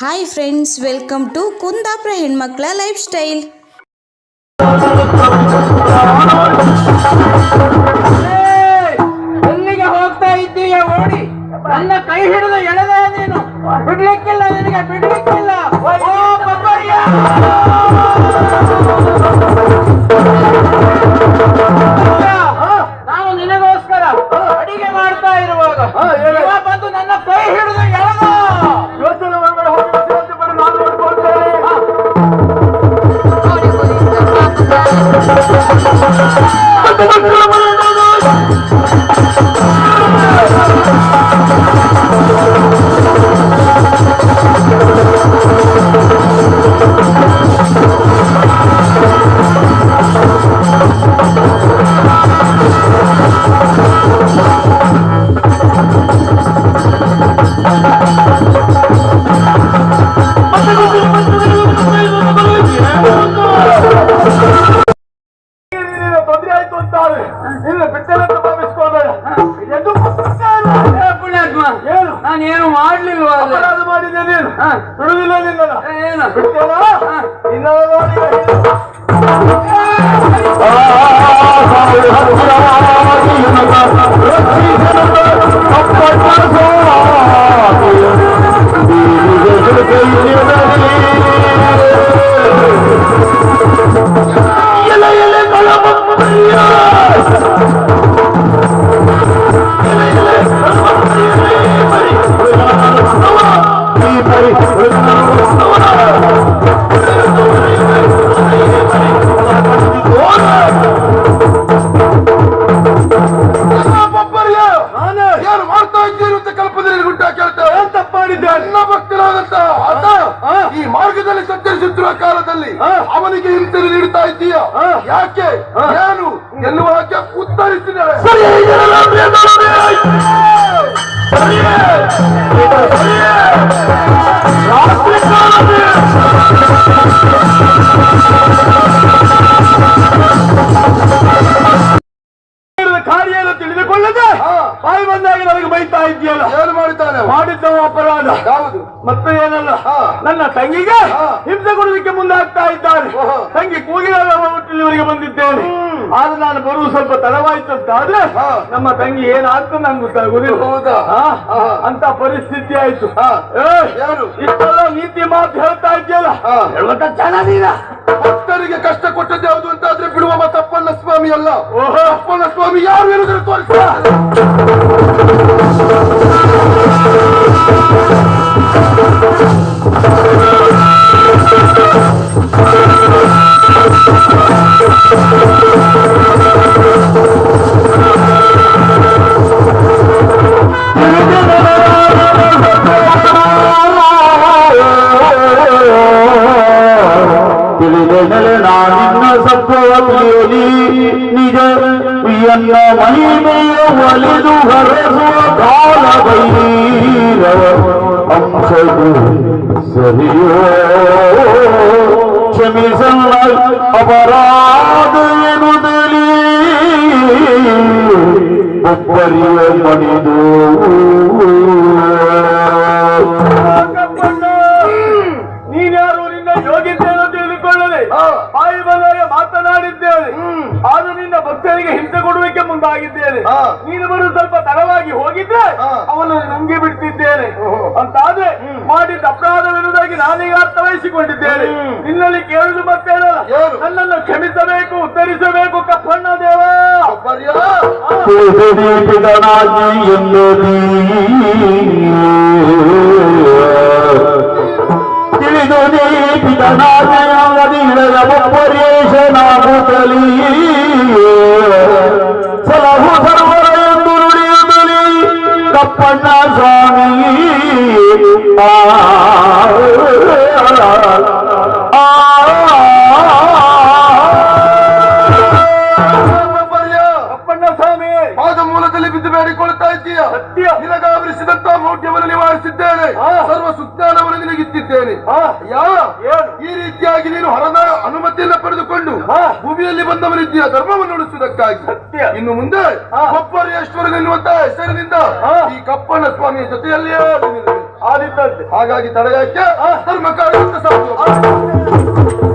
Hi friends welcome to Kundapura ಹೆಣ್ಮಕ್ಳ life style! ಎಲ್ಲಿಗೆ ಹೋಗ್ತಾ ಇದ್ದೀಯ ಓಡಿ? ನನ್ನ ಕೈ ಹಿಡಿದು ಎಳೆದ ನೀನು. ಬಿಡ್ಲಿಕ್ಕಿಲ್ಲ ನಿನಗೆ, ಬಿಡ್ಲಿಕ್ಕಿಲ್ಲ. ಓ ಸ್ವಲ್ಪ ತಡವಾಯ್ತು ಅಂತ ಆದ್ರೆ. ನಮ್ಮ ತಂಗಿ ಏನಾಯ್ತು ನಂಗೆ ಗೊತ್ತಾಗುದಿಲ್ಲ ಹೌದಾ? ಅಂತ ಪರಿಸ್ಥಿತಿ ಆಯ್ತು. ಯಾರು? ಇಷ್ಟೆಲ್ಲ ನೀತಿ ಮಾತು ಹೇಳ್ತಾ ಇದೆಯಲ್ಲ ಭಕ್ತರಿಗೆ ಕಷ್ಟ ಕೊಟ್ಟದ್ದು ಯಾವುದು ಅಂತ ಆದ್ರೆ ಬಿಡುವ ತಪ್ಪಣ್ಣ ಸ್ವಾಮಿ ಅಲ್ಲ. ಓಹೋ. ಅಪ್ಪಣ್ಣ ಸ್ವಾಮಿ ಯಾರು ಹೇಳಿದ್ರು ತೋರಿಸ. ತಿಳಿದೆನಲೆ ಎನ್ನ ಮಹಿಮೆಯ ಒಲಿದು ಹರಸುವ ಕಾಲ ಬೈರವ ಅಂಶದು ಸರಿಯೋ ಕ್ಷಮಿಸಲ್ಲ ಅಪರಾಧ ಎನ್ನುತ್ತಲಿ ಒಬ್ಬರಿಯ ಮಣಿದು ನೀನು ಬರು ಸ್ವಲ್ಪ ತಡವಾಗಿ ಹೋಗಿದ್ರೆ ಅವನು ನಂಗೆ ಬಿಡ್ತಿದ್ದೇನೆ. ಓಹೋ. ಅಂತಾದ್ರೆ ಮಾಡಿದ ಅಪರಾಧವಿರುವುದಾಗಿ ನಾನೀಗ ಅರ್ಥವಹಿಸಿಕೊಂಡಿದ್ದೇನೆ. ನಿನ್ನಲ್ಲಿ ಕೇಳುದು ಮತ್ತೇನಲ್ಲ ನನ್ನನ್ನು ಕ್ಷಮಿಸಬೇಕು ಉತ್ತರಿಸಬೇಕು ಕಪ್ಪಣ್ಣ ದೇವ. ತಿಳಿದು ನೀಪಿತನಾಗಿ ಒಬ್ಬರೇಶನಾಗುತ್ತಲೀ ಸಲಹು ಸರ್ವರೆಂದು ನುಡಿಯುತ್ತಲೀ ಕಪ್ಪಣ್ಣ ಸ್ವಾಮಿ ಬೇಡಿಕೊಳ್ತಾ ಇದ್ದೀಯ ಸತ್ಯ. ನಿನಗಾವರಿಸಿದಂತ ಮೌಢ್ಯವನ್ನು ನಿವಾರಿಸಿದ್ದೇನೆ. ಸರ್ವ ಸುಜ್ಞಾನವನ್ನು ನಿನಗಿತ್ತಿದ್ದೇನೆ? ಈ ರೀತಿಯಾಗಿ ನೀನು ಹರದ ಅನುಮತಿಯನ್ನ ಪಡೆದುಕೊಂಡು. ಭೂಮಿಯಲ್ಲಿ ಬಂದವನಿದ್ದೀಯ ಧರ್ಮವನ್ನು ಉಳಿಸುವುದಕ್ಕಾಗಿ. ಇನ್ನು ಮುಂದೆ ಕೊಪ್ಪರೇಶ್ವರನ್ ಎನ್ನುವಂತ ಹೆಸರಿನಿಂದ. ಈ ಕಪ್ಪಣ್ಣ ಸ್ವಾಮಿಯ. ಆದಿತ್ತಂತೆ ಹಾಗಾಗಿ ತಡೆಯಕ್ಕೆ ಧರ್ಮ ಸಾಕು.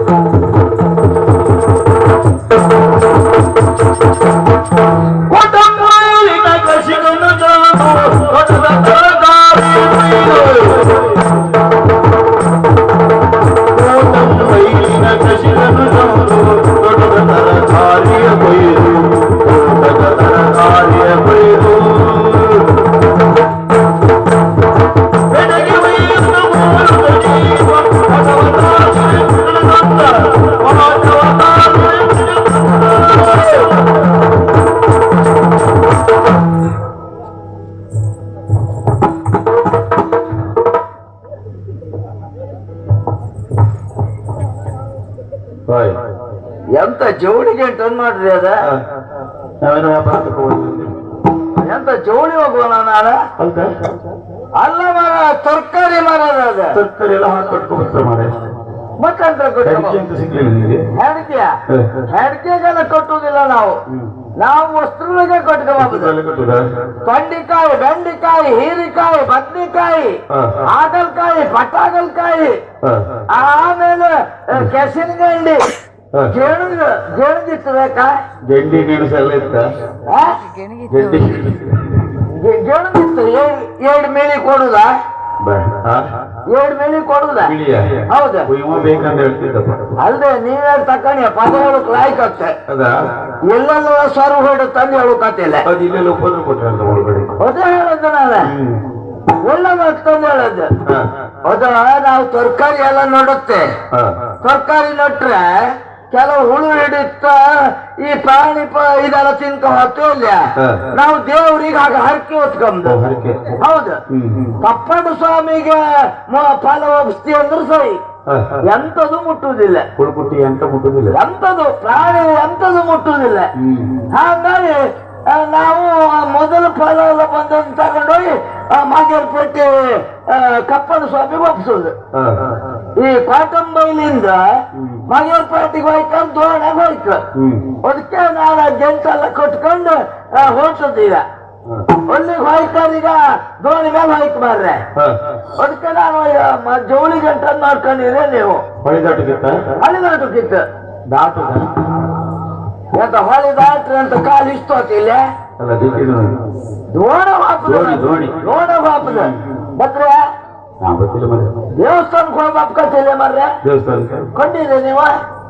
ಅದ? ನಾವೇನೋ ಹೋಗ್ತೀವಿ ಎಂತ ಜೋಳಿ ಹೋಗುವ ನಾನು ಅಲ್ಲ ಮರ ತರಕಾರಿ ಮರ ಅದ. ತರಕಾರಿ ಎಲ್ಲ ಹಾಕಿ ಕಟ್ಕೊಬರ್ತಾರೆ ಮಾರೆ ಅಂತ ಸಿಗ್ಲಿಲ್ಲ ನಿಮಗೆ ಹೆಡ್ಕೆಯ ಹೆಡ್ಕೆಗೆಲ್ಲ ಕಟ್ಟುವುದಿಲ್ಲ ನಾವು. ನಾವು ವಸ್ತ್ರಗಳಿಗೆ ಕಟ್ಕೋಬಹುದು ತೊಂಡಿಕಾಯಿ ಬೆಂಡಿಕಾಯಿ ಹೀರಿಕಾಯಿ ಬದ್ನಿಕಾಯಿ. ಹಾಗಲ್ಕಾಯಿ ಪಟ್ಟಾಗಲ್ಕಾಯಿ ಆಮೇಲೆ ಆ, ಕೆಸಿನ ಗಂಡಿ ಇತ್ತ? ಏಳ್- ಏಳ್ ಮೇಲಿ ಕೊಡುದ? ಎರಡು ಮೇಲಿ ಕೊಡುದ? ಹೌದು? ಇವ ಬೇಕಂತ ಹೇಳ್ತಿದ್ದಪ್ಪ. ಅಲ್ದೆ ನೀವೇ ತಕೊಂಡಿ ಪದಗಳು ಎಲ್ಲೆಲ್ಲ ಸ್ವರ ಹೊಡೆ ತಂದು ಹೇಳಕತ್ತಿಲ್ಲ ಅದು ಇಲ್ಲೆಲ್ಲ ಉಪದ್ರ ಕೊಟ್ಟಾರಲ್ಲ ಒಳಗಡೆ. ಅದೇ ಹೇಳದ್ದು ನಾನು. ಅದ ನಾವು ತರಕಾರಿ ಎಲ್ಲ ನೋಡುತ್ತೆ. ತರಕಾರಿ ನಟ್ರೆ ಕೆಲವು ಹುಳು ಹಿಡಿತ ಈ ಪ್ರಾಣಿ ಇದೆಲ್ಲ ತಿನ್ಕ ಹತ್ತಿಲ್ಲ ಇಲ್ಲ ನಾವು ದೇವ್ರಿಗೆ ಹಾಗೆ ಹರಕೆ ಹೊತ್ಕೊಂಡು. ಹೌದು. ಕಪ್ಪಡು ಸ್ವಾಮಿಗೆ ಫಲ ಒಪ್ಸ್ತಿ ಅಂದ್ರೆ ಸರಿ. ಎಂತದು ಮುಟ್ಟುವುದಿಲ್ಲ ಕುಳುಕುಟ್ಟಿ ಎಂತ ಮುಟ್ಟುದಿಲ್ಲ ಎಂತದು ಪ್ರಾಣಿ ಎಂತದು ಮುಟ್ಟುವುದಿಲ್ಲ. ಹಾಗಾಗಿ ನಾವು ಮೊದಲು ಫಲ ಎಲ್ಲ ಬಂದದ್ದು ತಗೊಂಡೋಗಿ ಮಾಗೇರ್ಪೇಟೆ ಕಪ್ಪಡು ಸ್ವಾಮಿ ಒಪ್ಸೋದು. ಈ ಕಾಟಂಬೈಲಿಂದ ಪಾರ್ಟಿಗೆ ಹೋಯ್ಕೊಂಡು ಧೋರಣೆ ಹೋಯ್ತು. ಅದಕ್ಕೆ ನಾನು ಜಂಟೆಲ್ಲ ಕೊಟ್ಕೊಂಡು ಹೊರಟದ್ದು ಈಗ ಹಾ. ಅಲ್ಲಿಗೆ ಹೋಯ್ತಾರೀಗ ದೋಣಿ ಮೇಲೆ ಹೋಯ್ತು ಮಾರ್ರೆ. ಅದಕ್ಕೆ ನಾನು ಜವಳಿ ಗಂಟ ಮಾಡ್ಕೊಂಡಿದ್ರೆ ನೀವು. ಹೊಳಿ ದಾಟ ಎಂತ ಹೊಳಿ ದಾಟ್ರಿ ಅಂತ ಕಾಲು ಇಷ್ಟು ಹೊತ್ತಿಲ್ಲ ಅಲ್ಲ ದಿಕ್ಕಿದು ದೋಣ ವಾಪದ. ದೋಣಿ, ಹಾಪದ ಬದ್ರೆ ನಾ ಗೊತ್ತಿಲ್ಲ ಮತ್ತೆ ದೇವಸ್ಥಾನಕ್ಕೆ ಹೋಗಿ ಹಾಪ್ಕತ್ತಿಲ್ಲ ಮರ್ರೆ? ದೇವಸ್ಥಾನಕ್ಕೆ? ಕೊಂಡಿರಿ ನೀವ?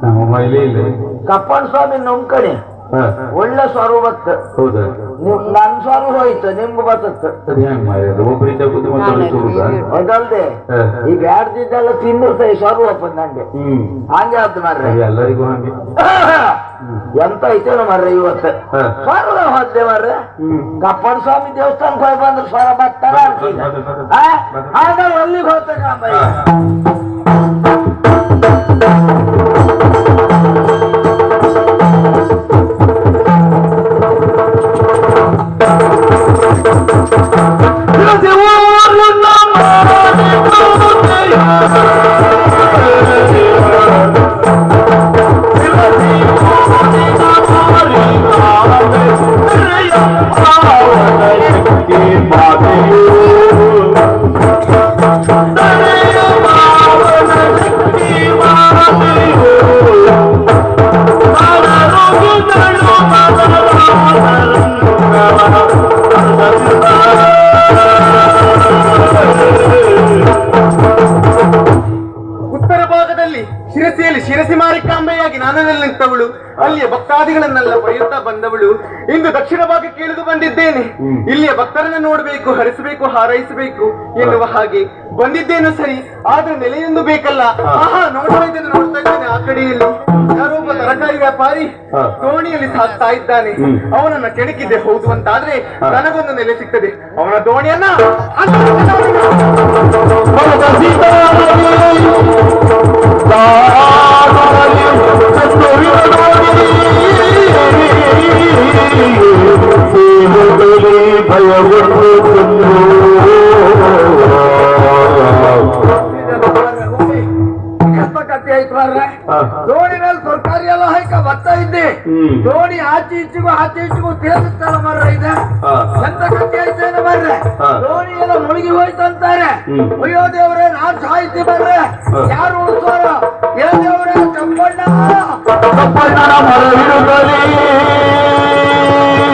ನಮ್ಮ ಮೈಲೇ ಇಲ್ಲ. ಕಪ್ಪಣ್ಣ ಸ್ವಾಮಿ ನಮ್ ಕಡೆ. ಹಾ. ಒಳ್ಳೆ ಸ್ವರು ಬತ್ತು ಹೌದಾ? ನಿಮ್ ನನ್ ಸ್ವರು ಹೋಯ್ತು ನಿಮ್ಗೆ ಬತ್ತತ್ತು? ಒಬ್ಬರಿಂದ? ಅದಲ್ದೆ ಈ ಬ್ಯಾಡ್ದಿದ್ದೆಲ್ಲ ಸೈ ಸ್ವರು ನಂಗೆ. ಹಂಗೆ ಆಯ್ತು ಮರ್ರೆ. ಎಲ್ಲರಿಗೂ ಹಂಗೆ. ಎಂತ ಐತೆ ಮರ್ರೆ ಇವತ್ತು? ಸ್ವರ್ಗ ಸ್ವರ ಹೋದ್ದೆ ಮರ್ರೆ. ಕಪ್ಪನ ಸ್ವಾಮಿ ದೇವಸ್ಥಾನಕ್ಕೆ ಹೋಗಿ ಬಂದ್ರೆ ಸ್ವರ ಬರ್ತಾರ ಆದ್ರೆ ಅಲ್ಲಿಗೆ ಹೋಗ್ತಕ್ಕ ಅಲ್ಲಿಯ ಭಕ್ತಾದಿಗಳನ್ನೆಲ್ಲ ಪಡೆಯುತ್ತಾ ಬಂದವಳು ಇಂದು ದಕ್ಷಿಣ ಭಾಗಕ್ಕೆ ಕೇಳಿದು ಬಂದಿದ್ದೇನೆ. ಇಲ್ಲಿಯ ಭಕ್ತರನ್ನ ನೋಡಬೇಕು ಹರಿಸಬೇಕು ಹಾರೈಸಬೇಕು ಎನ್ನುವ ಹಾಗೆ ಬಂದಿದ್ದೇನು ಸರಿ ಆದ್ರೆ ನೆಲೆಯೊಂದು ಬೇಕಲ್ಲ. ಆಹಾ ನೋಡ್ತಾ ಇದ್ದೇನೆ ನೋಡ್ತಾ ಇದ್ದೇನೆ. ಆ ಕಡೆಯಲ್ಲಿ ಯಾರೋ ಒಬ್ಬ ತರಕಾರಿ ವ್ಯಾಪಾರಿ ದೋಣಿಯಲ್ಲಿ ಸಾಕ್ತಾ ಇದ್ದಾನೆ. ಅವನನ್ನ ಕೆಣಕಿದ್ದೆ ಹೌದು ಅಂತಾದ್ರೆ ನನಗೊಂದು ನೆಲೆ ಸಿಗ್ತದೆ. ಅವನ ದೋಣಿಯನ್ನ ಕತ್ತಿ ಆಯ್ತು ಮಾರ್ರೆ ದೋಣಿ ಮೇಲೆ ತರಕಾರಿ ಎಲ್ಲ ಹಾಕ ಬರ್ತಾ ಇದ್ದೆ. ದೋಣಿ ಆಚೆ ಈಚೆಗೂ ಆಚೆ ಈಚೆಗೂ ತೇಲಿಸ್ತಲ್ಲ ಮರ ಇದೆ. ಎಂತ ಕಥೆ ಐತೆ ಬರ್ರೆ ದೋಣಿ ಎಲ್ಲ ಮುಳುಗಿ ಹೋಯ್ತಂತಾರೆ ಅಂತಾರೆ. ಅಯ್ಯೋ ದೇವ್ರೆ ನಾ ಸಾಯ್ತಿ ಬರ್ರೆ. ಯಾರು ಉಳಿಸೋರ ಏ ದೇವ್ರೆ ಚಪ್ಪಣ್ಣ. ಕಪ್ಪಣ್ಣ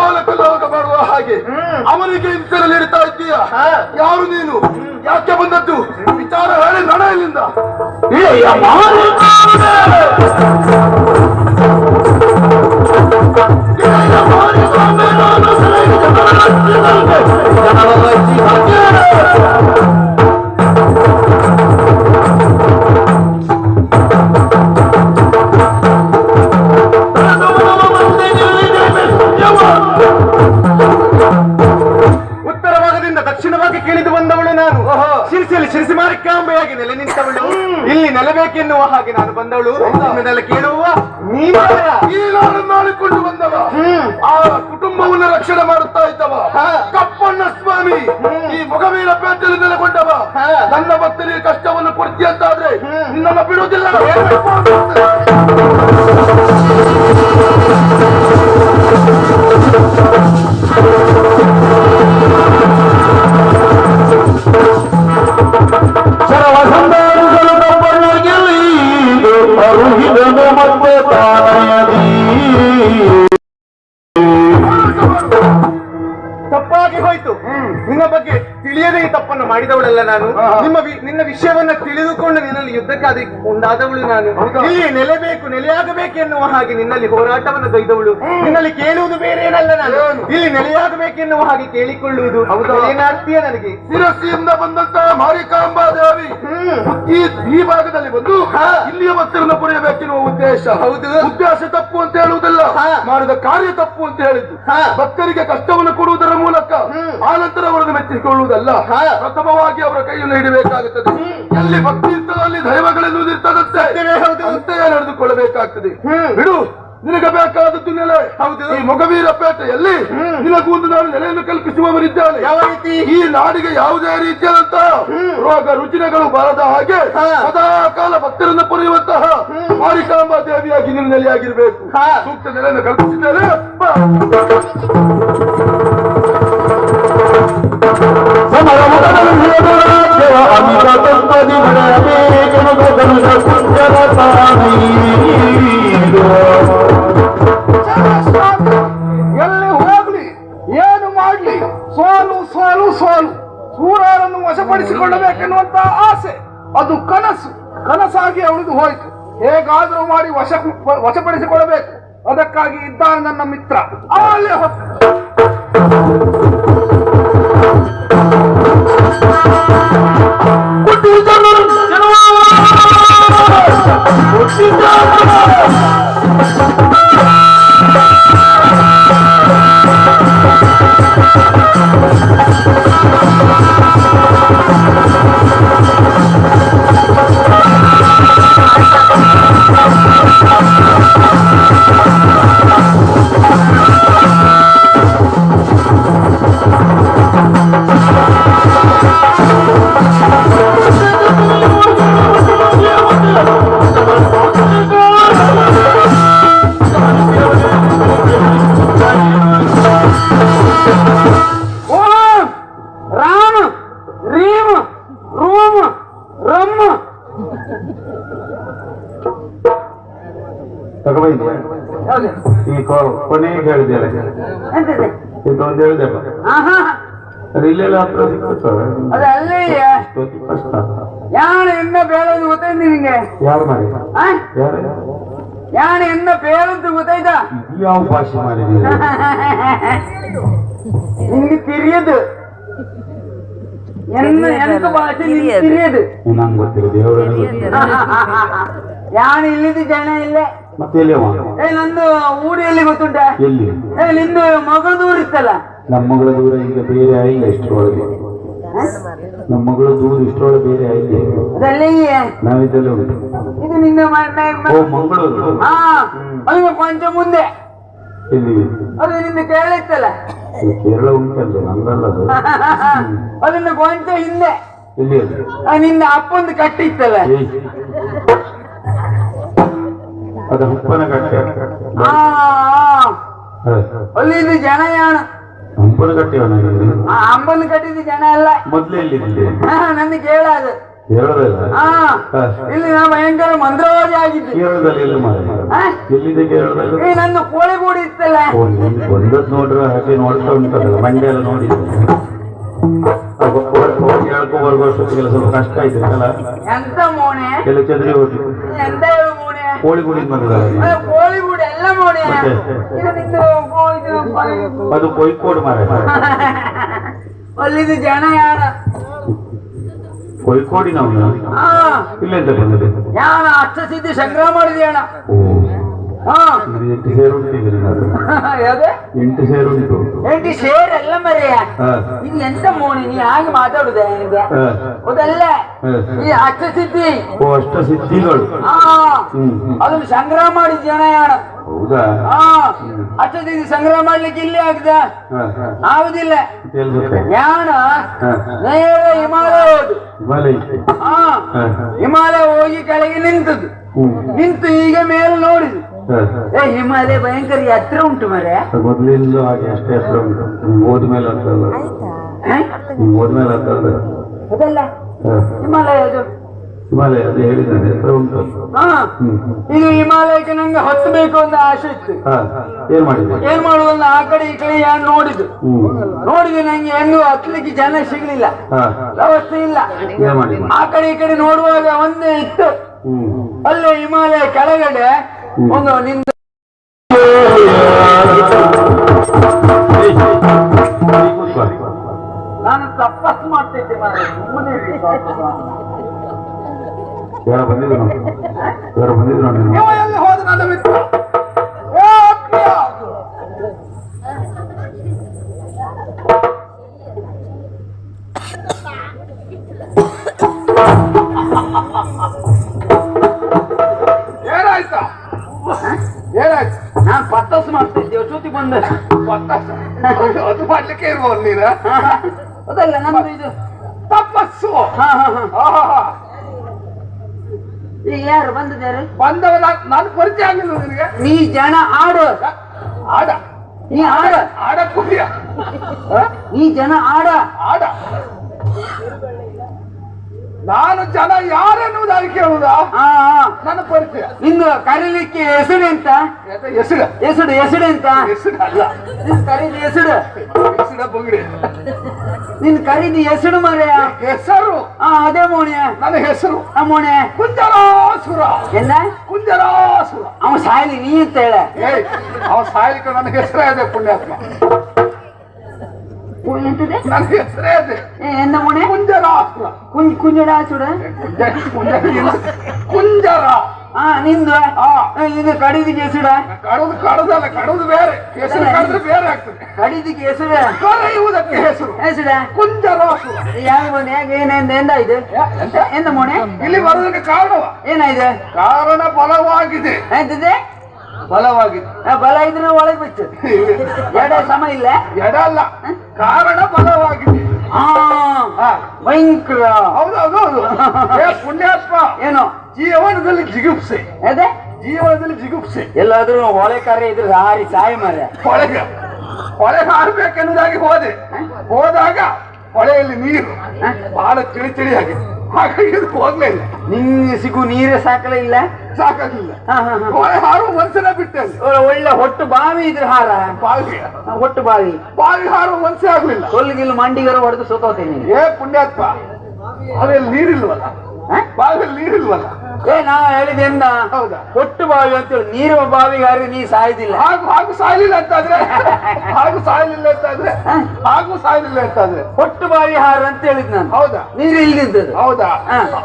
ದೋಣಿಯನ್ನ ಲೋಕ ಮಾಡುವ ಹಾಗೆ. ಅವನಿಗೆ ಇಂತರಲ್ಲಿ ಇಡ್ತಾ ಇದ್ದೀಯ? ಯಾರು ನೀನು? ಯಾಕೆ ಬಂದದ್ದು? ವಿಚಾರ ಹೇಳಿ ನಡ ಇಲ್ಲಿಂದ. ಉತ್ತರ ಇಲ್ಲಿ ಹಾಗೆ ನಾನು ಬಂದವಳು. ನಿನ್ನೆಲ್ಲ ಕೇಳುವ ನೀನು ಮಾಡಿಕೊಂಡು ಬಂದವ. ಆ ಕುಟುಂಬವನ್ನು ರಕ್ಷಣೆ ಮಾಡುತ್ತಾ ಇದ್ದವ. ಕಪ್ಪಣ್ಣ ಸ್ವಾಮಿ ಈ ಮೊಗವೀರ ಪೇಟೆಯಲ್ಲಿ ನೆಲೆಗೊಂಡವ. ನನ್ನ ಭಕ್ತರಿಗೆ ಕಷ್ಟವನ್ನು ಕೊಡ್ತೀಯಂತಾದ್ರೆ ನಿನ್ನನ್ನು ಬಿಡುವುದಿಲ್ಲ. ಸರ್ವಸಂಧಾನಗಳು ನಮ್ಮನ್ನು ಮತ್ತೆ ತಪ್ಪಾಗಿ ಹೋಯ್ತು. ನಿಮ್ಮ ಬಗ್ಗೆ ತಿಳಿಯದೇ ಈ ತಪ್ಪನ್ನು ಮಾಡಿದವಳಲ್ಲ ನಾನು. ನಿಮ್ಮ ವಿ- ವಿಷಯವನ್ನ ತಿಳಿದುಕೊಂಡು ನಿನ್ನಲ್ಲಿ ಯುದ್ಧಕ್ಕಾದ ಒಂದಾದವಳು ನಾನು. ಇಲ್ಲಿ ನೆಲೆಬೇಕು ನೆಲೆಯಾಗಬೇಕು ಎನ್ನುವ ಹಾಗೆ ನಿನ್ನಲ್ಲಿ ಹೋರಾಟವನ್ನು ಗೈದವಳು ನಿನ್ನಲ್ಲಿ ಕೇಳುವುದು ಬೇರೆ ಏನಲ್ಲ ನಾನು ಇಲ್ಲಿ ನೆಲೆಯಾಗಬೇಕೆನ್ನುವ ಹಾಗೆ ಕೇಳಿಕೊಳ್ಳುವುದು ಏನಾಗ್ತೀಯ ನನಗೆ? ಶಿರಸಿಯಿಂದ ಬಂದಂತಹ ಮಾರಿಕಾಂಬಾ ದೇವಿ. ಈ ಭಾಗದಲ್ಲಿ ಬಂದು ಇಲ್ಲಿಯ ಭಕ್ತರನ್ನು ಪಡೆಯಬೇಕೆನ್ನುವ ಉದ್ದೇಶ. ಹೌದು. ಉದ್ದೇಶ ತಪ್ಪು ಅಂತ ಹೇಳುವುದಲ್ಲ. ಮಾಡಿದ ಕಾರ್ಯ ತಪ್ಪು ಅಂತ ಹೇಳಿದ್ದು. ಹಾ. ಭಕ್ತರಿಗೆ ಕಷ್ಟವನ್ನು ಕೊಡುವುದರ ಮೂಲಕ ಆನಂತರ ಅವರನ್ನು ಮೆಚ್ಚಿಸಿಕೊಳ್ಳುವುದಲ್ಲ. ಹಾ. ಪ್ರಥಮವಾಗಿ ಅವರ ಕೈಯನ್ನು ಹಿಡಬೇಕಾಗುತ್ತದೆ. ಎಲ್ಲಿ ಭಕ್ತಿ ಇರ್ತದೋ ಅಲ್ಲಿ ದೈವಗಳೆನ್ನುವುದು ಇರ್ತದಂತೆ. ಅಂತೆಯೇ ನಡೆದುಕೊಳ್ಳಬೇಕಾಗ್ತದೆ. ಬಿಡು ನಿನಗೆ ಬೇಕಾದದ್ದು ನೆಲೆ ಹೌದು. ಈ ಮೊಗವೀರ ಪೇಟೆಯಲ್ಲಿ ನಿನಗೊಂದು ನಾನು ನೆಲೆಯನ್ನು ಕಲ್ಪಿಸುವವರಿದ್ದಾನೆ ಯಾವ ರೀತಿ? ಈ ನಾಡಿಗೆ ಯಾವುದೇ ರೀತಿಯಾದಂತ ರೋಗ ರುಚಿನಗಳು ಬಾರದ ಹಾಗೆ. ಸದಾ ಕಾಲ ಭಕ್ತರನ್ನು ಪಡೆಯುವಂತಹ ಮಾರಿಕಾಂಬಾ ದೇವಿಯಾಗಿ ನೀನು ನೆಲೆಯಾಗಿರ್ಬೇಕು. ಸೂಕ್ತ ನೆಲೆಯನ್ನು ಕಲ್ಪಿಸಿದ್ದೇನೆ ಎಲ್ಲಿ ಹೋಗ್ಲಿ? ಏನು ಮಾಡ್ಲಿ? ಸೋಲು ಸೋಲು ಸೋಲು. ಸೂರರನ್ನು ವಶಪಡಿಸಿಕೊಳ್ಳಬೇಕೆನ್ನುವಂತ ಆಸೆ. ಅದು ಕನಸು. ಕನಸಾಗಿ ಅವಳಿದು ಹೋಯಿತು. ಹೇಗಾದರೂ ಮಾಡಿ ವಶ, ವಶಪಡಿಸಿಕೊಳ್ಳಬೇಕು. ಅದಕ್ಕಾಗಿ ಇದ್ದಾನೆ ನನ್ನ ಮಿತ್ರ. ಅವಲ್ಲೇ ¡Gracias! ಹೋಗ್ತಾನೆ ಿ ಎಂತದೆ ಇದೊಂದು ಹೇಳಿದೆಪ್ಪ ಆಹಾ ಅದು ಇಲ್ಲೆಲ್ಲ ಹತ್ರ ಸಿಕ್ಕುತ್ತವೆ ಅದು ಅಲ್ಲೇ ಕಷ್ಟ ಯಾಣ ಎನ್ನ ಬೇಳದು ಗೊತ್ತೈತಿ ನಿಂಗೆ ಯಾರು ಮಾಡಿ ಆ? ಯಾರು ಯಾಣ ಎನ್ನ ಬೇಳದ್ದು ಗೊತ್ತಾಯ್ತಾ ಇದು ಯಾವ ಭಾಷೆ ಮಾಡಿದ್ದೀರಿ ನಿಂಗೆ ತಿರಿಯದು ಎನ್ನ ಎಂತ ಭಾಷೆ ನಿಂಗೆ ತಿರಿಯದು ನಂಗೆ ಗೊತ್ತಿಲ್ಲ ದೇವರನ್ನ ಗೊತ್ತಿಲ್ಲ ಯಾಣ ಇಲ್ಲಿದ್ದು ಜನ ಇಲ್ಲೇ ಮತ್ತೆ ಎಲ್ಲಿ ಅವ ಏ ನಂದು ಊಡಿಯಲ್ಲಿ ಗೊತ್ತುಂಟ? ಎಲ್ಲಿ? ಏ ನಿಂದು ಮಗಳು ದೂರ ಇತ್ತಲ್ಲ? ನಮ್ಮ ಮಗಳ ದೂರ ಈಗ ಬೇರೆ ಆಯಿಲ್ಲ ಇಷ್ಟರೊಳಗೆ. ನಮ್ಮ ಮಗಳ ದೂರ ಇಷ್ಟರೊಳಗೆ ಬೇರೆ ಆಯಿಲ್ಲ ಅದಲ್ಲೇ? ನಾವಿದ್ದಲ್ಲೇ ಉಂಟು. ಇದು ನಿನ್ನ ಓ ಮಂಗಳೂರು. ಹಾ ಅದು ಕೊಂಚ ಮುಂದೆ. ಎಲ್ಲಿ? ಅದು ನಿನ್ನ ಕೇರಳ ಇತ್ತಲ್ಲ? ಕೇರಳ ಉಂಟಲ್ಲ ನಮ್ದಲ್ಲ ಅದು. ಅದನ್ನ ಕೊಂಚ ಹಿಂದೆ. ಎಲ್ಲಿ ನಿನ್ನ ಅಪ್ಪಂದು ಕಟ್ಟಿ ಇತ್ತಲ್ಲ ಏಯ್. ಅದು. ಅಲ್ಲಿ ಇದು ಜನ ಯಾಣ ಹಂಪನ ಕಟ್ಟೆ ಆ ಅಂಬನ ಕಟ್ಟಿದ ಜನ ಅಲ್ಲ. ಮೊದ್ಲು ಎಲ್ಲಿದ್ದೆ ಹಾ, ನನ್ನ ಕೇಳ ಅದು ಇಲ್ಲಿ ನಾ ಭಯಂಕರ ಮಂತ್ರವಾದಿ ಆಗಿದ್ದೆ. ಕೇರಳದಲ್ಲಿ ಎಲ್ಲಿ ಮಾಡ ಹಾ? ಎಲ್ಲಿದೆ ಕೇರಳದಲ್ಲಿ? ಏ ನನ್ನ ಕೋಳಿ ಗೂಡಿ ಇತ್ತಲ್ಲ ಒಂದದ್ ನೋಡ್ರೆ ಹಾಗೆ ನೋಡ್ತಾ ಉಂಟಲ್ಲ ಮಂಡ್ಯ ಎಲ್ಲ ನೋಡಿ ಕೆಲಸ ಅಷ್ಟೊತ್ತಿಗೆಲ್ಲ ಸ್ವಲ್ಪ ಕಷ್ಟ ಆಯ್ತು ಅಲ್ಲ? ಎಂತ ಮೋಣೆ ಎಲ್ಲ ಚದ್ರಿ ಹೋಗಿ ಎಂತ ಹೇಳು ಮೋಣೆ ಕೋಳಿ ಗುಡಿ ಬಂದ ಆ, ಕೋಳಿ ಎಲ್ಲ ಇದು ಅದು ಕೊಯ್ಕೋಡು ಮರ. ಅಲ್ಲಿದು ಜನ ಯಾರ? ಕೊಯ್ಕೋಡಿನವನು? ಹಾ. ಇಲ್ಲೆಂತ ಬಂದಿದೆ ಯಾರ? ಅಷ್ಟ ಸಿದ್ಧಿ ಸಂಗ್ರಹ ಮಾಡಿದೆಯಣ್ಣ. ಯಾಣ ಓ. ಇದು ಎಂಟು ಸೇರು ಎಂಟು ಸೇರು ಉಂಟು. ಎಂಟಿ ಶೇರ್ ಎಲ್ಲ ಮರೆಯ ಇದು ಎಂತ ಮೋಣಿ ನೀ ಹಾಗೆ ಮಾತಾಡುದ ನಿನಗೆ. ಹೌದಲ್ಲ. ಈ ಅಷ್ಟ ಸಿದ್ಧಿ? ಓ ಅಷ್ಟ ಸಿದ್ಧಿಗಳು. ಹಾ. ಹ್ಮ್ ಹ್ಮ್. ಅದನ್ನು ಸಂಗ್ರಹ ಮಾಡಿದ ಜನ ಯಾಣ ಹೌದಾ? ಹಾ. ಅಷ್ಟ ಸಿದ್ಧಿ ಸಂಗ್ರಹ ಮಾಡ್ಲಿಕ್ಕೆ ಇಲ್ಲಿ ಆಗದ. ಆಗುದಿಲ್ಲ. ಜ್ಞಾನ ನೇರ ಹಿಮಾಲಯ ಹೋದು. ಹಿಮಾಲಯ. ಹೋಗಿ ಕೆಳಗೆ ನಿಂತದ್ದು. ನಿಂತು ಈಗ ಮೇಲೆ ನೋಡಿದು ಹಾ ಹಾ. ಏ ಹಿಮಾಲಯ ಭಯಂಕರ ಎತ್ತರ ಉಂಟು ಮರೆ ಮೊದಲಿಂದಲೂ ಹಾಗೆ ಅಷ್ಟೇ ಹತ್ರ ಉಂಟು. ನೀವು ಹೋದ್ಮೇಲೆ ಅಂತಲ್ಲ ನೀವು ಹೋದ್ಮೇಲೆ ಅಂತಲ್ಲ ಅದಲ್ಲ. ಹಿಮಾಲಯ ಅದು. ಹಿಮಾಲಯ ಅದು ಹೇಳಿದ್ದಾನೆ ಎತ್ತರ ಉಂಟು. ಹಾ. ಇದು ಹಿಮಾಲಯಕ್ಕೆ ನಂಗೆ ಹತ್ತಬೇಕು ಅಂತ ಆಸೆ ಇತ್ತು. ಹಾ. ಏನ್ ಮಾಡಿದ್ರು? ಏನ್ ಮಾಡುವಲ್ಲ ಆ ಕಡೆ ಈ ಕಡೆ ಯಾರು ನೋಡಿದ್ರು ನೋಡಿದ್ರೆ ನಂಗೆ ಹೆಂಗು ಹತ್ಲಿಕ್ಕೆ ಜನ ಸಿಗ್ಲಿಲ್ಲ. ಹಾ. ವ್ಯವಸ್ಥೆ ಇಲ್ಲ. ಆ ಕಡೆ ಈ ಕಡೆ ನೋಡುವಾಗ ಒಂದೇ ಇತ್ತು. ಅಲ್ಲೇ ಹಿಮಾಲಯ ಕೆಳಗಡೆ ಒಂದು ನಿಂದ. ನಾನು ತಪಸ್ ಮಾಡ್ತಿದ್ದೆ. ಸುಮ್ಮನೆ. ಯಾರೋ ಬಂದಿದ್ರು ಯಾರೋ ಬಂದಿದ್ರು ಇವ ಹೋದ ನನ್ನ ಏನಾಯ್ತು ನಾನು ಪತ್ತಾಸ್ ಮಾಡ್ತಿದ್ದೆ ಜೊತೆಗೆ ಬಂದೆ. ಪತ್ತಾಸ. ಅದು ಮಾಡ್ಲಿಕ್ಕೆ ಇರ್ಬೋದು ನೀನು? ಅದಲ್ಲ ನಮ್ದು ಇದು. ತಪಸ್ಸು. ಈಗ ಯಾರು ಬಂದಿದ್ದಾರೆ ಬಂದವರ ನಾನು ಪರಿಚಯ ಆಗಿಲ್ಲ ನಿನಗೆ. ನೀ ಜನ ಆಡು. ಆಡ. ನೀ ಆಡ. ಆಡ ಕುಡಿಯ ನೀ ಜನ ಆಡ. ಆಡ. ನಾನು ಜನ ಯಾರೆನ್ನುವುದಾಗಿ ಕೇಳುವುದಾ ಹಾ ಆ ನನ್ನ ಪರಿಚಯ. ನಿಂದು ಕರೀಲಿಕ್ಕೆ ಹೆಸರು ಎಂತ? ಹೆಸರು. ಹೆಸರು ಹೆಸರು ಎಂತ? ಹೆಸರು ಅಲ್ಲ. ನಿನ್ ಕರೀದು ಹೆಸರು? ಹೆಸರ ಬುಗುಡಿ. ನಿನ್ ಕರೀದು ಹೆಸರು ಮರೆಯ. ಹೆಸರು? ಹಾ ಅದೇ ಮೋಣೆ ನನ್ನ ಹೆಸರು. ಆ ಮೋಣೆ ಕುಂಜರಾಸುರ. ಎಲ್ಲ ಕುಂಜರಾಸುರ. ಅವ ಸಾಯ್ಲಿ ನೀ ಅಂತ ಹೇಳ. ಅವ ಸಾಯ್ಲಿಕ್ಕೆ ನನ್ನ ಹೆಸರೇ ಇದೆ ಪುಣ್ಯಾತ್ಮ. ಎಂತದೆ ನನ್ನ ಹೆಸರೇ ಇದೆ ಏ, ಎಂದ ಮೋಣೆ ಕುಂಜರಾಸುರ ಕುಂಜ್ ಕುಂಜಡ ಸುಡ ಕುಂಜ- ಕುಂಜ- ಕುಂಜರ ಹಾ ನಿಂದು ಆ, ಇದು ಕಡಿದಿಗೆ ಹೆಸರ ಕಡುದು ಕಡುದಲ್ಲ ಕಡುದು ಬೇರೆ ಹೆಸರು ಕಡಿದ್ರೆ ಬೇರೆ ಆಗ್ತದೆ ಕಡಿದಿಗೆ ಹೆಸರು ಕರೆಯುವುದಕ್ಕೆ ಹೆಸರು ಹೆಸರ ಕುಂಜರಾಸುರ ಯಾವ ಮೋಣೆ ಹೇಗೆ ಏನೆಂದ ಎಂದ ಇದು ಎಂದ ಮೋಣೆ ಇಲ್ಲಿ ಬರೋದಕ್ಕೆ ಕಾರಣವ ಏನಾಯ್ತು ಕಾರಣ ಬಲವಾಗಿದೆ ಎಂತದೆ ಬಲವಾಗಿದೆ. ಬಲ ಇದ್ರೆ ಒಳಗೆ ಬಿಟ್ಟು ಎಡ ಸಮ ಇಲ್ಲ? ಎಡ ಅಲ್ಲ. ಕಾರಣ ಬಲವಾಗಿದೆ. ಭಯಂಕರ. ಹೌದೌದು ಪುಣ್ಯಾತ್ಮ. ಏನು? ಜೀವನದಲ್ಲಿ ಜಿಗುಪ್ಸೆ. ಅದೇ ಜೀವನದಲ್ಲಿ ಜಿಗುಪ್ಸೆ. ಎಲ್ಲಾದ್ರೂ ಹೊಳೆ ಕಾರ್ಯ ಇದ್ರೆ ಹಾರಿ ಸಾಯಿ ಮಾರ್ಯ ಹೊಳೆಗೆ. ಹೊಳೆ ಹಾರಬೇಕೆನ್ನುವುದಾಗಿ ಹೋದೆ. ಹೋದಾಗ ಹೊಳೆಯಲ್ಲಿ ನೀರು. ಬಹಳ ತಿಳಿ ತಿಳಿಯಾಗಿದೆ ಹಾಗಾಗಿ ಹೋಗ್ಲೇ ಇಲ್ಲ ನಿಂಗೆ ಸಿಗು ನೀರೇ ಸಾಕಲೇ ಇಲ್ಲ? ಸಾಕಾಗಿಲ್ಲ. ಹಾ, ಹಾ, ಹಾ. ಒಳ್ಳೆ ಹಾರು ಮನುಷ್ಯನ ಬಿಟ್ಟೆ ಅಲ್ಲಿ. ಒಳ್ಳೆ- ಒಳ್ಳೆ ಹೊಟ್ಟು ಬಾವಿ ಇದ್ರೆ ಹಾರ? ಬಾವಿ. ಹಾ, ಹೊಟ್ಟು ಬಾವಿ. ಬಾವಿ ಹಾರು ಮನುಷ್ಯ ಆಗ್ಲಿಲ್ಲ ಸೊಲ್ಲಿಗಿಲ್ಲು ಮಂಡಿಗರ ಹೊಡೆದು ಸೋತೋತೀನಿ ಏ ಪುಣ್ಯಾತ್ಮ ಬಾವಿಯಲ್ಲಿ ನೀರಿಲ್ವಲ್ಲ? ಬಾವಿಯಲ್ಲಿ ನೀರಿಲ್ವಲ್ಲ? ಏ ನಾ ಹೇಳಿದೆಂದ ಹೌದಾ? ಹೊಟ್ಟು ಬಾವಿ ಅಂತೇಳಿ ನೀರು ಬಾವಿಗೆ ಹಾರಿ ನೀ ಸಾಯ್ದಿಲ್ಲ. ಹಾಗೂ ಹಾಗೂ ಸಾಯ್ಲಿಲ್ಲ ಅಂತಾದ್ರೆ ಹಾಗೂ ಸಾಯ್ಲಿಲ್ಲ ಅಂತಾದ್ರೆ ಹಾಗೂ ಸಾಯ್ಲಿಲ್ಲ ಅಂತಾದ್ರೆ ಹೊಟ್ಟು ಬಾವಿ ಹಾರ ಅಂತ ಹೇಳಿದ್ ನಾನು. ಹೌದಾ? ನೀರು ಇಲ್ದಿದ್ದದು ಹೌದಾ?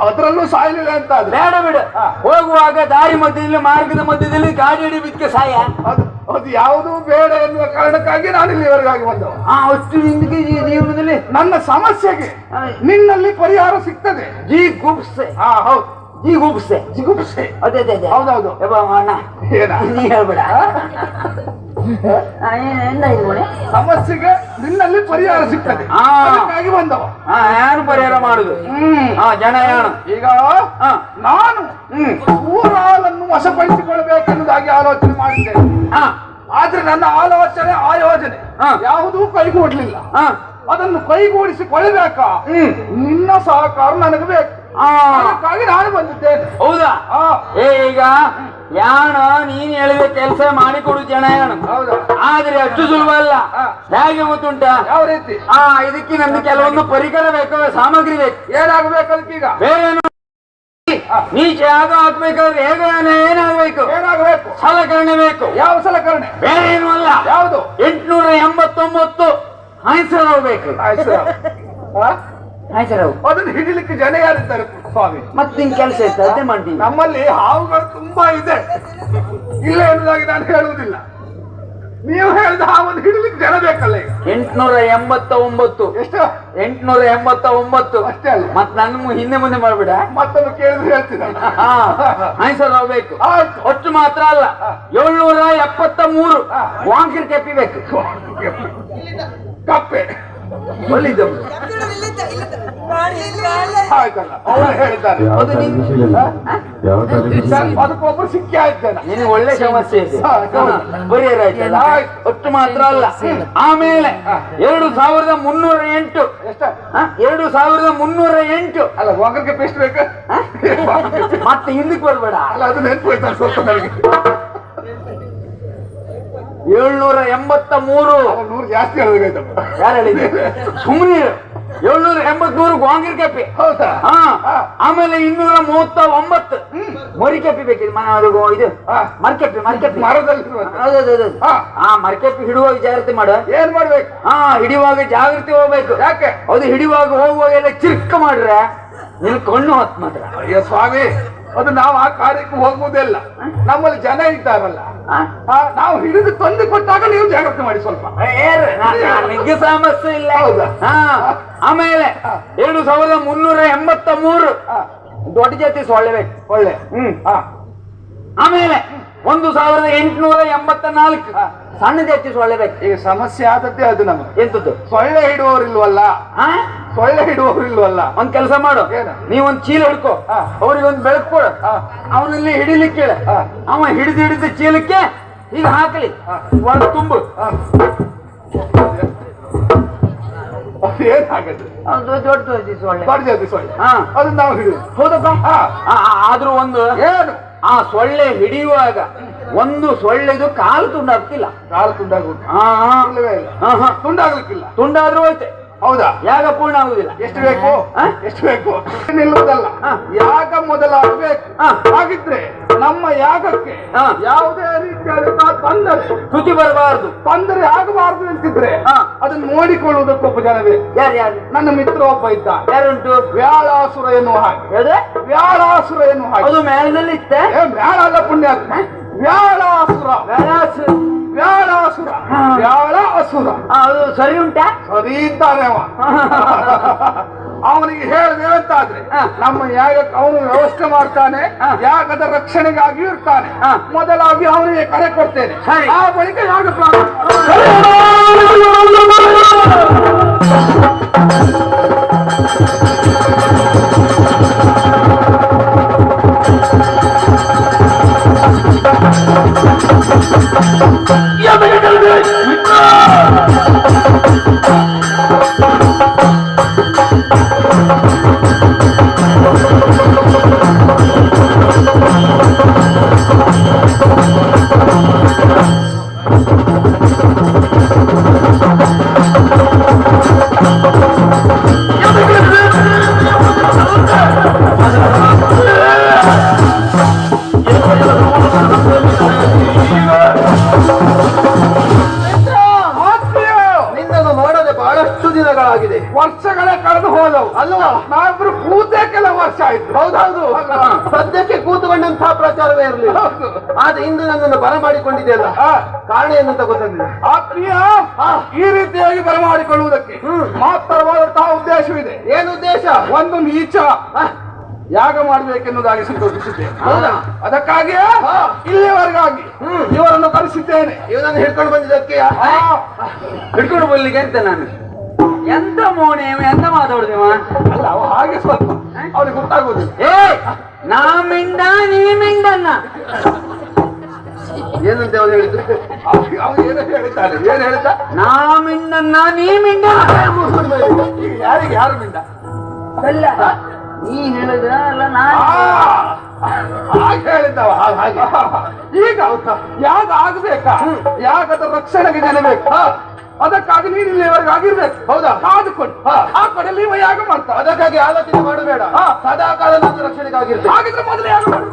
ಅದರಲ್ಲೂ ಸಾಯ್ಲಿಲ್ಲ ಅಂತಾದ್ರೆ ಬೇಡ ಬೇಡ. ಹೋಗುವಾಗ ದಾರಿ ಮಧ್ಯದಲ್ಲಿ ಮಾರ್ಗದ ಮಧ್ಯದಲ್ಲಿ ಗಾಡಿ ಹಿಡಿಬಿಕ್ಕೆ ಸಾಯ? ಅದು ಯಾವುದು ಯಾವುದೂ ಬೇಡ ಎನ್ನುವ ಕಾರಣಕ್ಕಾಗಿ ನಾನು ಇಲ್ಲಿವರೆಗಾಗಿ ಬಂದವ ಆ ಅಷ್ಟು ನಿಮಗೆ ಈ ಜೀವನದಲ್ಲಿ ನನ್ನ ಸಮಸ್ಯೆಗೆ ನಿನ್ನಲ್ಲಿ ಪರಿಹಾರ ಸಿಗ್ತದೆ. ಜಿ ಗುಪ್ಸೆ ಹಾ ಹೌದು. ಜೀ ಗುಪ್ಸೆ ಜಿಗುಪ್ಸೆ ಅದೇ ಅದೇ ಅದೇ. ಹೌದೌದು. ಯಬ್ಬ ಅಣ್ಣ. ಏನ? ನೀ ಹೇಳ್ಬೇಡ. ಆ, ಸಮಸ್ಯೆಗೆ ನಿನ್ನಲ್ಲಿ ಪರಿಹಾರ ಸಿಗ್ತದೆ. ಆ. ಅದಕ್ಕಾಗಿ ಬಂದವ. ಆ, ಯಾರು ಪರಿಹಾರ ಮಾಡುದು? ಹಾ ಜನ ಯಾಣ ಈಗ ಹಾ. ನಾನು ಊರಾಲನ್ನು ವಶಪಡಿಸಿಕೊಳ್ಬೇಕೆನ್ನುವುದಾಗಿ ಆಲೋಚನೆ ಮಾಡಿದ್ದೇನೆ ಹಾ. ಆದ್ರೆ ನನ್ನ ಆಲೋಚನೆ ಆಯೋಜನೆ. ಯಾವುದೂ ಕೈಗೂಡ್ಲಿಲ್ಲ. ಹಾ. ಅದನ್ನು ಕೈಗೂಡಿಸಿಕೊಳ್ಳಬೇಕಾ? ನಿನ್ನ ಸಹಕಾರ ನನಗೆ ಬೇಕು. ಆ ಅದಕ್ಕಾಗಿ ನಾನು ಬಂದಿದ್ದೇನೆ ಹೌದಾ? ಏ ಈಗ ಯಾಣ ನೀನ್ ಹೇಳಿದ ಕೆಲಸ ಮಾಡಿಕೊಡು ಜನ ಯಾಣ ಹೌದಾ. ಆದ್ರೆ ಅಷ್ಟು ಸುಲಭ ಅಲ್ಲ. ಹೇಗೆ ಗೊತ್ತುಂಟ? ಯಾವ ರೀತಿ? ಆ ಇದಕ್ಕೆ ನಮ್ಗೆ ಕೆಲವೊಂದು ಪರಿಕರ ಬೇಕು ಸಾಮಗ್ರಿ ಬೇಕು. ಏನಾಗಬೇಕು ಅದಕ್ಕೆ ಈಗ ನೀಚ ಯಾಗ ಹಾಕ್ಬೇಕಾದ್ರೆ ಹೇಗ ಏನಾಗಬೇಕು ಏನಾಗಬೇಕು? ಸಲಕರಣೆ ಬೇಕು. ಯಾವ ಸಲಕರಣೆ? ಬೇರೆ ಏನು ಅಲ್ಲ. ಯಾವುದು? ಎಂಟುನೂರ ಎಂಬತ್ತೊಂಬತ್ತು ಹೈಸರಾವ್ ಬೇಕು. ಆಯ್ತು. ಅದನ್ನು ಹಿಡಿಲಿಕ್ಕೆ ಜನ ಯಾರಿದ್ದಾರೆ ಸ್ವಾಮಿ? ಮತ್ತೆ ನಿನ್ ಕೆಲಸ ಇತ್ತು ಅದೇ ಮಾಡಿ ನಮ್ಮಲ್ಲಿ ಹಾವುಗಳು ತುಂಬಾ ಇದೆ. ಇಲ್ಲ ಎನ್ನುವುದಾಗಿ ನಾನು ಹೇಳುವುದಿಲ್ಲ. ನೀವು ಹೇಳಿದ ಹಾವನ್ನು ಹಿಡಿಲಿಕ್ಕೆ ಜನ ಬೇಕಲ್ಲ ಎಂಟ್ನೂರ ಎಂಬತ್ತ ಒಂಬತ್ತು ಎಷ್ಟು? ಎಂಟ್ನೂರ ಎಂಬತ್ತ ಒಂಬತ್ತು ಅಷ್ಟೇ ಅಲ್ಲ. ಮತ್ತೆ ನನ್ನ ಮು- ಹಿಂದೆ ಮುಂದೆ ಮಾಡ್ಬಿಡ. ಮತ್ತೊಂದು ಕೇಳಿದ್ರೆ ಹೇಳ್ತೀನಿ ಹೈಸರಾವ್ ಬೇಕು. ಅಷ್ಟು ಮಾತ್ರ ಅಲ್ಲ. ಏಳ್ನೂರ ಎಪ್ಪತ್ತ ಮೂರು. ವಾಂಕಿರ್ ಕೆಪ್ಪಿ ಬೇಕು. ಕಪ್ಪೆ. ಅದಕ್ಕೊಬ್ರು ಸಿಕ್ಕಿ ನಿನಗೆ ಒಳ್ಳೆ ಸಮಸ್ಯೆ ಇದೆ. ಪರಿಹಾರ ಆಯ್ತಲ್ಲ. ಅಷ್ಟು ಮಾತ್ರ ಅಲ್ಲ. ಆಮೇಲೆ ಎರಡು ಸಾವಿರದ ಮುನ್ನೂರ ಎಂಟು. ಎಷ್ಟ? ಹ? ಎರಡು ಸಾವಿರದ ಮುನ್ನೂರ ಎಂಟು. ಅಲ್ಲ ಹೋಗಕ್ಕೆ ಎಷ್ಟು ಬೇಕು? ಮತ್ತೆ ಹಿಂದಕ್ಕೆ ಬರ್ಬೇಡ. ಅಲ್ಲ ಅದು ನೆನ್ಪು ಸ್ವಲ್ಪ ನನಗೆ. ಏಳ್ನೂರ ಎಂಬತ್ತ ಮೂರು. ನೂರು ಜಾಸ್ತಿ ಯಾರು ಹೇಳಿದ್ರು ಸುಮ್ಮನೆ ಏಳ್ನೂರ ಎಂಬತ್ ಮೂರು ಗೋಂಗಿರ್ ಕೆಪ್ಪಿ. ಹೌದಾ? ಹಾ. ಆಮೇಲೆ ಇನ್ನೂರ ಮೂವತ್ತ ಒಂಬತ್ತು ಮರಿಕೆಪ್ಪಿ ಬೇಕಿದೆ ಮ- ಅದು ಇದು. ಹಾ. ಮರ್ಕೆಪ್ಪಿ ಮರ್ಕೆಪ್ಪಿ ಮರದಲ್ಲಿ ಹಾ. ಆ ಮರ್ಕೆಪ್ಪಿ ಹಿಡುವಾಗ ಜಾಗೃತಿ ಮಾಡು. ಏನ್ ಮಾಡ್ಬೇಕು? ಹಾ ಹಿಡಿಯುವಾಗ ಜಾಗೃತಿ ಹೋಗ್ಬೇಕು. ಯಾಕೆ? ಅದು ಹಿಡಿಯುವಾಗ ಹೋಗುವಾಗ ಎಲ್ಲ ಚಿರ್ಕ ಮಾಡ್ರೆ ನಿನ್ ಕಣ್ಣು ಹೊತ್ತು ಮಾತ್ರ. ಅಯ್ಯೋ ಸ್ವಾಮಿ ಅದು ನಾವು ಆ ಕಾರ್ಯಕ್ಕೆ ಹೋಗುವುದಿಲ್ಲ. ನಮ್ಮಲ್ಲಿ ಜನ ಇದ್ದಾರಲ್ಲ. ನಾವು ಹಿಡಿದು ತಂದು ಕೊಟ್ಟಾಗ ನೀವು ಜಾಗ್ರತೆ ಮಾಡಿ ಸ್ವಲ್ಪ. ನಿಮಗೆ ಸಮಸ್ಯೆ ಇಲ್ಲ. ಹೌದಾ? ಆಮೇಲೆ ಎರಡು ಸಾವಿರದ ಮುನ್ನೂರ ಎಂಬತ್ತ ಮೂರು ದೊಡ್ಡ ಜಾತಿ ಸೊಳ್ಳೆ ಬೇಕು. ಒಳ್ಳೆ. ಹ್ಮ್. ಆಮೇಲೆ ಒಂದು ಸಾವಿರದ ಎಂಟುನೂರ ಎಂಬತ್ತ ನಾಲ್ಕು ಸಣ್ಣದ ಹೆಚ್ಚು ಸೊಳ್ಳೆ ಬೇಕು ಈಗ ಸಮಸ್ಯೆ ಆದದ್ದೇ ಅದು ನಮ್ಗೆ. ಎಂತದ್ದು? ಸೊಳ್ಳೆ ಹಿಡುವವರಿಲ್ವಲ್ಲ ಹಾ? ಸೊಳ್ಳೆ ಹಿಡುವವರಿಲ್ವಲ್ಲ ಒಂದ್ ಕೆಲಸ ಮಾಡು? ನೀವೊಂದ್ ಚೀಲ ಹಿಡ್ಕೊ. ಹಾ. ಅವ್ರಿಗೆ ಒಂದ್ ಬೆಳಕು ಕೊಡು. ಅವನಲ್ಲಿ ಹಿಡಿಲಿಕ್ಕೆ ಹೇಳು. ಅವ ಹಿಡಿದು ಹಿಡಿದ ಚೀಲಕ್ಕೆ ಈಗ ಹಾಕಲಿ. ಒಂದು ತುಂಬು. ದೊಡ್ಡ ಸೊಳ್ಳೆ. ಸೊಳ್ಳೆ. ಹಾ. ಅದನ್ನ ನಾವು ಹಿಡಿದು ಹೌದಪ್ಪ? ಆ, ಆ, ಆದ್ರೂ ಒಂದು ಏನು? ಆ ಸೊಳ್ಳೆ ಹಿಡಿಯುವಾಗ ಒಂದು ಸೊಳ್ಳೆದು ಕಾಲು ತುಂಡಾಗ್ತಿಲ್ಲ. ಕಾಲು ಹಾ. ತುಂಡಾಗ್ಲಿಕ್ಕಿಲ್ಲ. ತುಂಡಾದ್ರೂ ಹೋಯ್ತೆ. ಹೌದಾ? ಯಾಗ ಪೂರ್ಣ ಆಗುದಿಲ್ಲ. ಎಷ್ಟು ಬೇಕು? ಎಷ್ಟು ಬೇಕು? ನಿಲ್ಲುವುದಲ್ಲ. ಯಾಗ ಮೊದಲಾಗಬೇಕು. ಹಾ. ಹಾಗಿದ್ರೆ ನಮ್ಮ ಯಾಗಕ್ಕೆ. ಯಾವುದೇ ರೀತಿಯಾದಂತಹ ತೊಂದರೆ ತುಟಿ ಬರಬಾರ್ದು. ತೊಂದರೆ ಆಗಬಾರದು ಅಂತಿದ್ರೆ. ಅದನ್ನು ನೋಡಿಕೊಳ್ಳುವುದಕ್ಕೊಬ್ಬ ಜನವೇ ಯಾರು ಯಾರು? ನನ್ನ ಮಿತ್ರ ಒಬ್ಬ ಇದ್ದ ಯಾರುಂಟು? ವ್ಯಾಳಾಸುರ ಎನ್ನುವ ಹಾಗೆ. ವ್ಯಾಳಾಸುರ ಎನ್ನುವ ಹಾಗೆ. ಅದು ಮೇಲದಲ್ಲಿ ಇತ್ತೆ ಅಲ್ಲ ಪುಣ್ಯಾತ್ಮ ವ್ಯಾಳಾಸುರ. ವ್ಯಾಸ ವ್ಯಾಳಾಸುರ. ಅಸುರ ವ್ಯಾಳ ಅಸುರ ಅದು ಸರಿ ಉಂಟಾ? ಸರಿ ಇದ್ದಾನೆ ಅವ. ಅವನಿಗೆ ಹೇಳಿದೆ ಅಂತಾದ್ರೆ. ನಮ್ಮ ಯಾಗಕ್ಕೆ ಅವನು ವ್ಯವಸ್ಥೆ ಮಾಡ್ತಾನೆ. ಯಾಗದ ರಕ್ಷಣೆಗಾಗಿ ಇರ್ತಾನೆ. ಮೊದಲಾಗಿ ಅವನಿಗೆ ಕರೆ ಕೊಡ್ತೇನೆ. ಆ ಬಳಿಕ ಯಾಗ ಪ್ರಾರಂಭ. ಆದ್ರೆ ಇಂದು ನನ್ನನ್ನು ಬರಮಾಡಿಕೊಂಡಿದೆಯಲ್ಲ? ಕಾರಣ ಏನಂತ ಗೊತ್ತಾಗಿದೆ ಆತ್ಮೀಯ ಈ ರೀತಿಯಾಗಿ ಬರಮಾಡಿಕೊಳ್ಳುವುದಕ್ಕೆ ಮಾತ್ರವಾದಂತಹ ಉದ್ದೇಶವಿದೆ. ಏನು ಉದ್ದೇಶ? ಒಂದು ನೀಚ ಯಾಗ ಮಾಡಬೇಕೆನ್ನುವುದಾಗಿ ಸಂತೋಷಿಸಿದ್ದೇನೆ ಹೌದಾ? ಅದಕ್ಕಾಗಿಯೇ ಇಲ್ಲಿವರೆಗಾಗಿ ಇವರನ್ನು ಕರೆಸಿದ್ದೇನೆ. ಇವನನ್ನು ಹಿಡ್ಕೊಂಡು ಬಂದಿದ್ದಕ್ಕೆ? ಹಿಡ್ಕೊಂಡು ಬರ್ಲಿಕ್ಕೆ ಅಂತ ನಾನು? ಎಂತ ಮೋಣೆ ಎಂತ ಮಾತಾಡುದಿವ ಅಲ್ಲ ಹಾಗೆ ಸ್ವಲ್ಪ ಅವ್ರಿಗೆ ಗೊತ್ತಾಗುವುದಿಲ್ಲ ಏ ನಾ ಮಿಂಡ ನೀ ಮಿಂಡನ್ನ ಏನಂತ ಅವ್ರು ಹೇಳಿದ್ರು ಅವ್ರು ಏನೋ ಹೇಳಿದ್ದಾನೆ ಏನ್ ಹೇಳ್ತಾ ನಾ ಮಿಂಡನ್ನ ನೀ ಮಿಂಡ ಯಾರಿಗೆ ಯಾರು ಮಿಂಡ ಅಲ್ಲ ನೀ ಹೇಳಿದ್ರ ಅಲ್ಲ ನಾ ಹಾಗೆ ಹೇಳಿದ್ದವ ಹಾಗೆ. ಈಗ ಯಾಕ ಆಗ್ಬೇಕಾ? ಯಾಗದ ರಕ್ಷಣೆಗೆ ಜನ ಬೇಕು ಅದಕ್ಕಾಗಿ ನೀನು ಇಲ್ಲಿವರೆಗೆ ಆಗಿರ್ಬೇಕು. ಹೌದಾ? ಕಾದುಕೊಂಡು ಆ ಕಡೆ ನೀವು ಯಾಗ ಮಾಡ್ತಾ? ಅದಕ್ಕಾಗಿ ಆಲೋಚನೆ ಮಾಡಬೇಡ. ಸದಾ ಕಾಲ ನನ್ನ ರಕ್ಷಣೆಗಾಗಿರ್ತೇನೆ ಹಾಗಿದ್ರೆ ಮೊದಲು ಯಾಗ ಮಾಡು.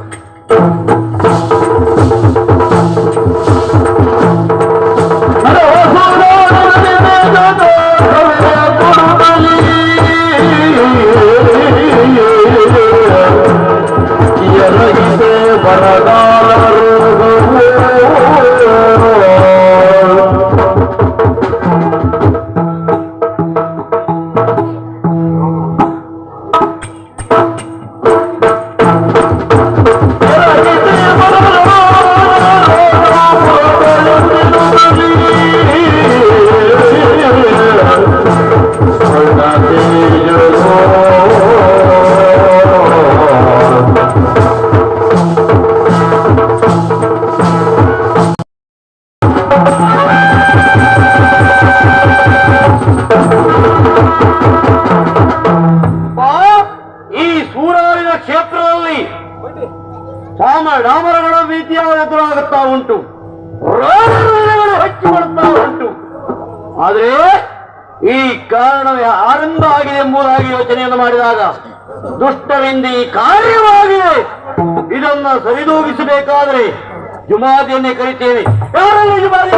ಬರ್ತಾ ಉಂಟು. ಹಚ್ಚಿಕೊಳ್ತಾ ಉಂಟು. ಆದರೆ ಈ ಕಾರಣವೇ ಆರಂಭ ಆಗಿದೆ ಎಂಬುದಾಗಿ ಯೋಚನೆಯನ್ನು ಮಾಡಿದಾಗ ದುಷ್ಟರಿಂದ ಈ ಕಾರ್ಯವಾಗಿದೆ. ಇದನ್ನ ಸರಿದೂಗಿಸಬೇಕಾದ್ರೆ ಜುಮಾದಿಯನ್ನೇ ಕರಿತೇವೆ. ಯಾರಲ್ಲ ಜುಮಾದಿ?